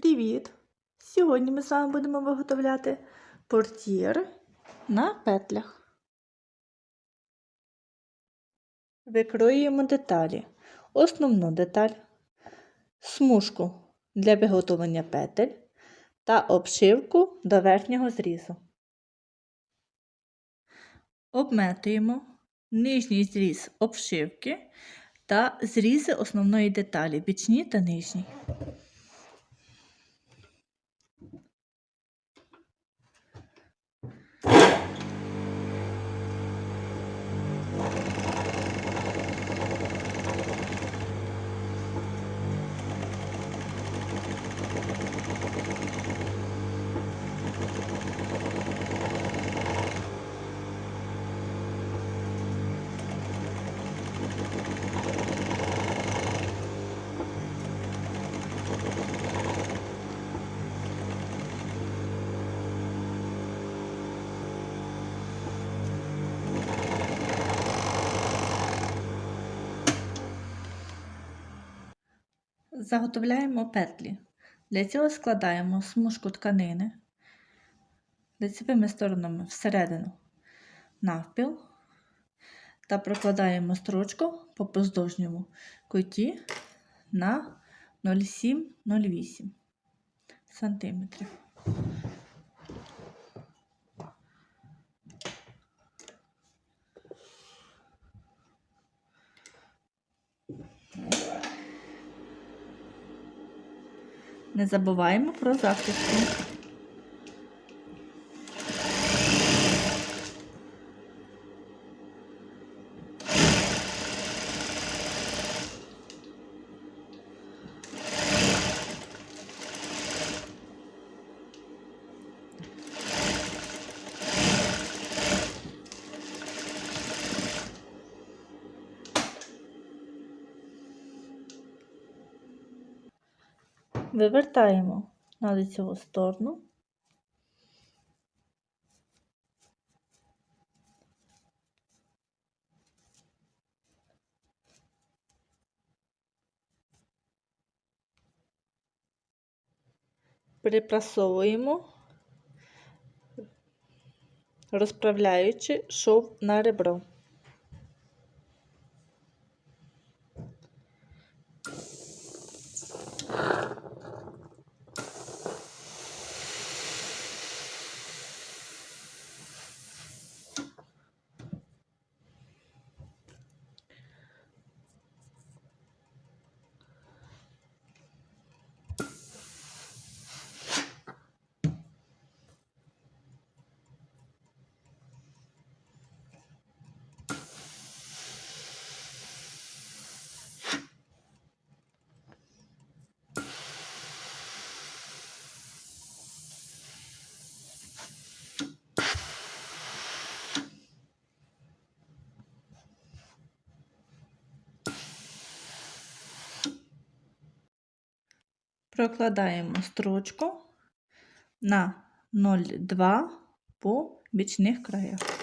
Привіт! Сьогодні ми з вами будемо виготовляти портьєр на петлях. Викроюємо деталі. Основну деталь, смужку для виготовлення петель та обшивку до верхнього зрізу. Обметуємо нижній зріз обшивки та зрізи основної деталі, бічні та нижні. Заготовляємо петлі. Для цього складаємо смужку тканини лицевими сторонами всередину навпіл та прокладаємо строчку по поздовжньому куті на 0,7-0,8 см. Не забуваємо про захистку. Вивертаємо на лицеву сторону. Припрасовуємо, розправляючи шов на ребро. Прокладаємо строчку на 0,2 по бічних краях.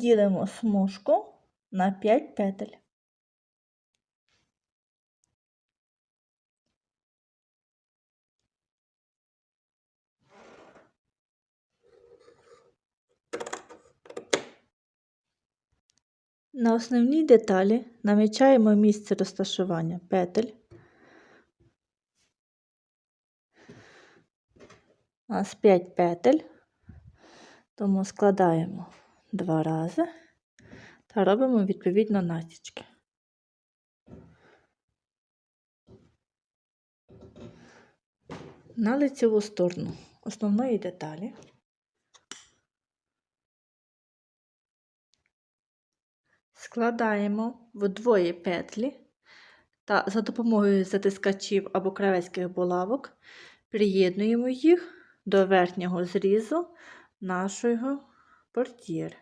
ділимо смужку на 5 петель. На основній деталі намічаємо місце розташування петель. У нас 5 петель, тому складаємо два рази та робимо відповідно насічки. На лицеву сторону основної деталі складаємо вдвоє петлі та за допомогою затискачів або кравецьких булавок приєднуємо їх до верхнього зрізу нашого портьєри.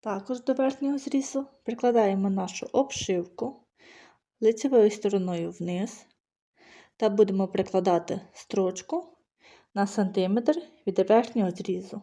Також до верхнього зрізу прикладаємо нашу обшивку лицевою стороною вниз та будемо прикладати строчку на сантиметр від верхнього зрізу.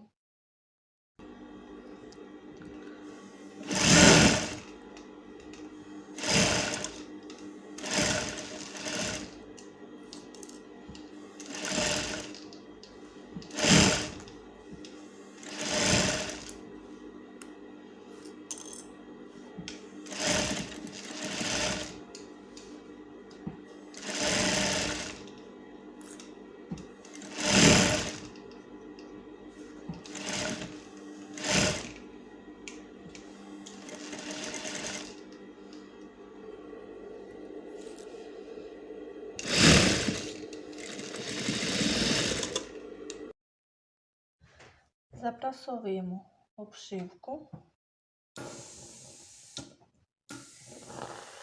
Запрасовуємо обшивку,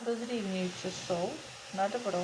розрівнюючи шов на добро.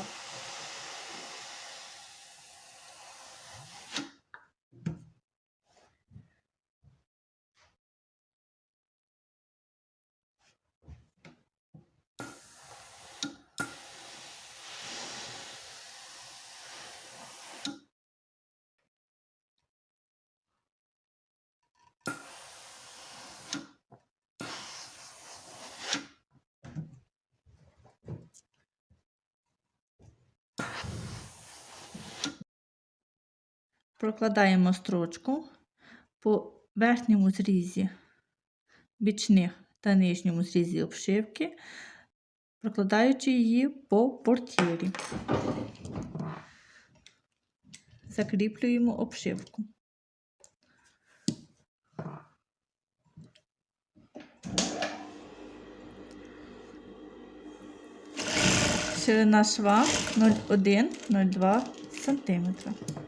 Прокладаємо строчку по верхньому зрізі бічних та нижньому зрізі обшивки, прокладаючи її по портьєрі. Закріплюємо обшивку. Ширина шва 0,1-0,2 см.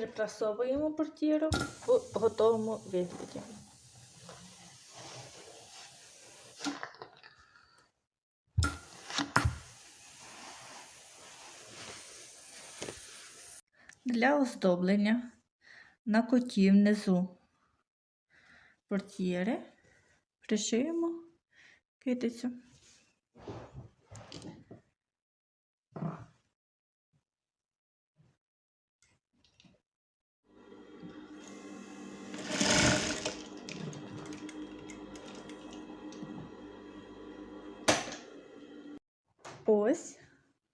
Перепрасовуємо портьєру в готовому вигляді. Для оздоблення на коті внизу портьєри пришиємо китицю. Ось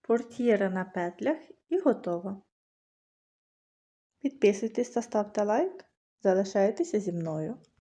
портьєра на петлях і готова. Підписуйтесь та ставте лайк. Залишайтеся зі мною.